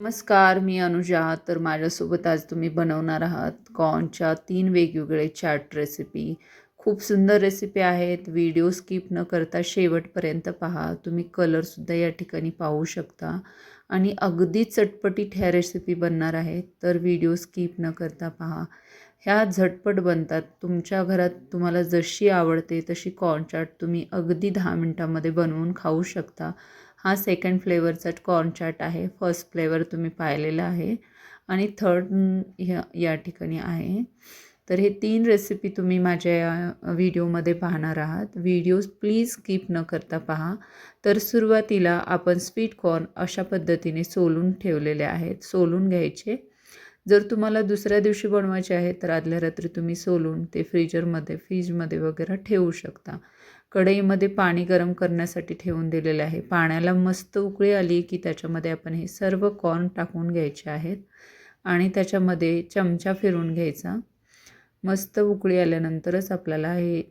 नमस्कार मी अनुजा. तर माझ्यासोबत आज तुम्ही बनवणार आहात कॉर्नच्या तीन वेगवेगळे चाट रेसिपी खूप सुंदर रेसिपी आहेत. व्हिडिओ स्किप न करता शेवटपर्यंत पहा. तुम्ही कलरसुद्धा या ठिकाणी पाहू शकता. आणि अगदी चटपटीत ह्या रेसिपी बनणार आहेत. तर व्हिडिओ स्किप न करता पहा. ह्या झटपट बनतात. तुमच्या घरात तुम्हाला जशी आवडते तशी कॉर्न चाट तुम्ही अगदी दहा मिनटामध्ये बनवून खाऊ शकता. हा सेकंड फ्लेवरचा कॉर्न चाट आहे. फर्स्ट फ्लेवर तुम्ही पाहिलेला आहे. आणि थर्ड ह्या या ठिकाणी आहे. तर हे तीन रेसिपी तुम्ही माझ्या या व्हिडिओमध्ये पाहणार आहात. व्हिडिओज प्लीज स्किप न करता पहा. तर सुरुवातीला आपण स्वीट कॉर्न अशा पद्धतीने सोलून ठेवलेले आहेत. सोलून घ्यायचे. जर तुम्हाला दुसऱ्या दिवशी बनवायचे आहे तर आदल्या रात्री तुम्ही सोलून ते फ्रीजरमध्ये फ्रीजमध्ये वगैरे ठेवू शकता. कढईमध्ये पाणी गरम करण्यासाठी ठेवून दिलेले आहे. पाण्याला मस्त उकळी आली की त्याच्यामध्ये आपण हे सर्व कॉर्न टाकून घ्यायचे आहेत आणि त्याच्यामध्ये चमचा फिरून घ्यायचा. मस्त उकळी आल्यानंतरच आपल्याला हे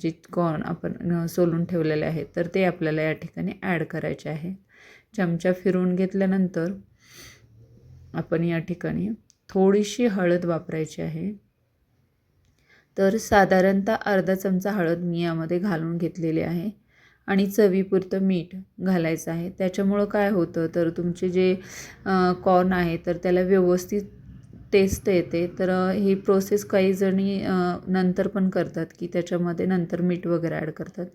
जे कॉर्न आपण सोलून ठेवलेले आहेत तर ते आपल्याला या ठिकाणी ॲड करायचे आहे. चमचा फिरून घेतल्यानंतर आपण या ठिकाणी थोडीशी हळद वापरायची आहे. तर साधारणतः अर्धा चमचा हळद मी यामध्ये घालून घेतलेली आहे. आणि चवीपुरतं मीठ घालायचं आहे. त्याच्यामुळं काय होतं तर तुमचे जे कॉर्न आहे तर त्याला व्यवस्थित टेस्ट येते तर ही प्रोसेस काही जणी नंतर पण करतात की त्याच्यामध्ये नंतर मीठ वगैरे ॲड करतात.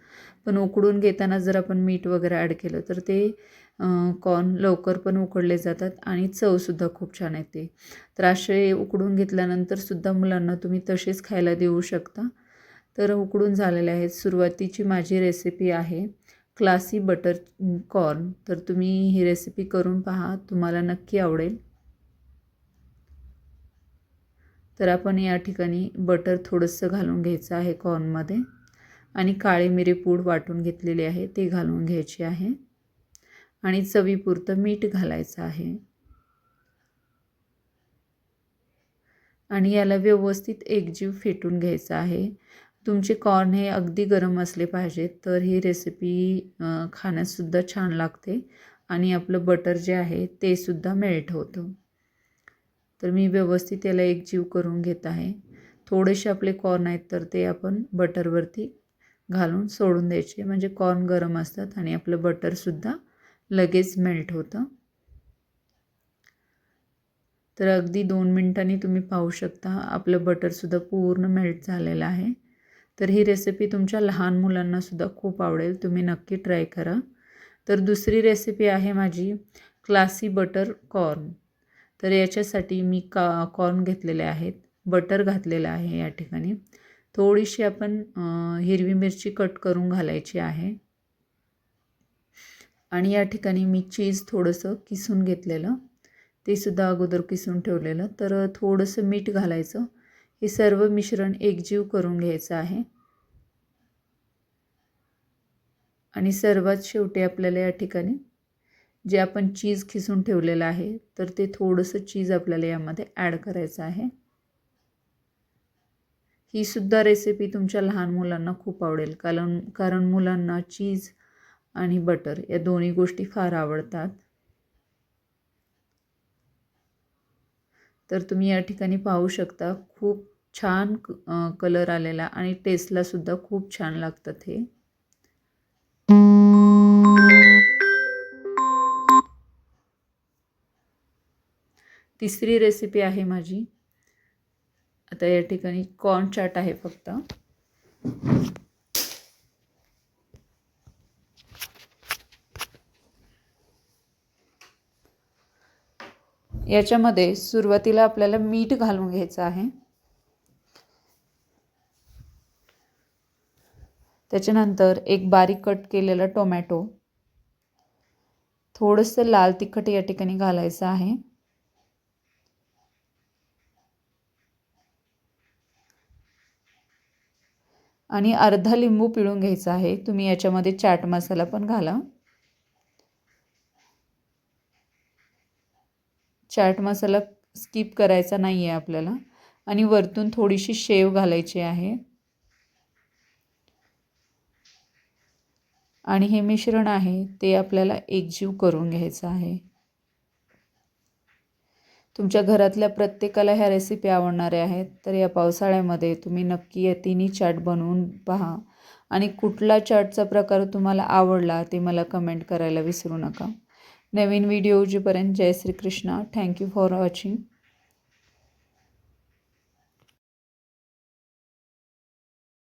पण उकडून घेताना जर आपण मीठ वगैरे ॲड केलं तर ते कॉर्न लवकर पण उकडले जातात आणि चवसुद्धा खूप छान येते. तर असे उकडून घेतल्यानंतरसुद्धा मुलांना तुम्ही तसेच खायला देऊ शकता. तर उकडून झालेले आहेत. सुरुवातीची माझी रेसिपी आहे क्लासी बटर कॉर्न. तर तुम्ही ही रेसिपी करून पहा तुम्हाला नक्की आवडेल. तर आपण या ठिकाणी बटर थोडंसं घालून घ्यायचं आहे कॉर्नमध्ये. आणि काळी मिरी पूड वाटून घेतलेली आहे ते घालून घ्यायची आहे. आणि चवीपुरतं मीठ घालायचं आहे. आणि याला व्यवस्थित एकजीव फेटून घ्यायचा आहे. तुमचे कॉर्न हे अगदी गरम असले पाहिजेत तर ही रेसिपी खाण्यासुद्धा छान लागते. आणि आपलं बटर जे आहे ते सुद्धा मेल्ट होतं. तर मी व्यवस्थित याला एकजीव करून घेत आहे. थोडेसे आपले कॉर्न आहेत तर ते आपण बटरवरती घालून सोडून द्यायचे. म्हणजे कॉर्न गरम असतात आणि आपलं बटरसुद्धा लगेच मेल्ट होतं. तर अगदी दोन मिनटांनी तुम्ही पाहू शकता आपलं बटरसुद्धा पूर्ण मेल्ट झालेलं आहे. तर ही रेसिपी तुमच्या लहान मुलांनासुद्धा खूप आवडेल. तुम्ही नक्की ट्राय करा. तर दुसरी रेसिपी आहे माझी क्लासी बटर कॉर्न तर याच्यासाठी मी का कॉर्न घेतलेले आहेत बटर घातलेलं आहे या ठिकाणी. थोडीशी आपण हिरवी मिरची कट करून घालायची आहे. आणि या ठिकाणी मी चीज थोडंसं किसून घेतलेलं. ते सुद्धा अगोदर किसून ठेवलेलं. तर थोडंसं मीठ घालायचं. हे सर्व मिश्रण एकजीव करून घ्यायचं आहे. आणि सर्वात शेवटी आपल्याला या ठिकाणी जे आपण चीज खिसून ठेवलेलं आहे तर ते थोडंसं चीज आपल्याला यामध्ये ॲड करायचं आहे. ही सुद्धा रेसिपी तुमच्या लहान मुलांना खूप आवडेल कारण कारण मुलांना चीज आणि बटर या दोन्ही गोष्टी फार आवडतात. तर तुम्ही या ठिकाणी पाहू शकता खूप छान कलर आलेला आणि टेस्टला सुद्धा खूप छान लागतात हे. तिसरी रेसिपी आहे माझी. आता या ठिकाणी कॉर्न चाट आहे फक्त. याच्यामध्ये सुरुवातीला आपल्याला मीठ घालून घ्यायचं आहे. त्याच्यानंतर एक बारीक कट केलेला टोमॅटो. थोडंसं लाल तिखट या ठिकाणी घालायचं आहे. आणि अर्धा लिंबू पिळून घ्यायचा आहे. तुम्ही याच्यामध्ये चाट मसाला पण घाला. चाट मसाला स्किप करायचा नाही आहे आपल्याला. आणि वरतून थोडीशी शेव घालायची आहे. आणि हे मिश्रण आहे ते आपल्याला एकजीव करून घ्यायचं आहे. तुमच्या घरातल्या प्रत्येकाला ह्या रेसिपी आवडणाऱ्या आहेत. तर या पावसाळ्यामध्ये तुम्ही नक्की या तिन्ही चाट बनवून पहा. आणि कुठला चाटचा प्रकार तुम्हाला आवडला ते मला कमेंट करायला विसरू नका. नवीन व्हिडिओ उजीपर्यंत जय Shrikrishna. Thank you for watching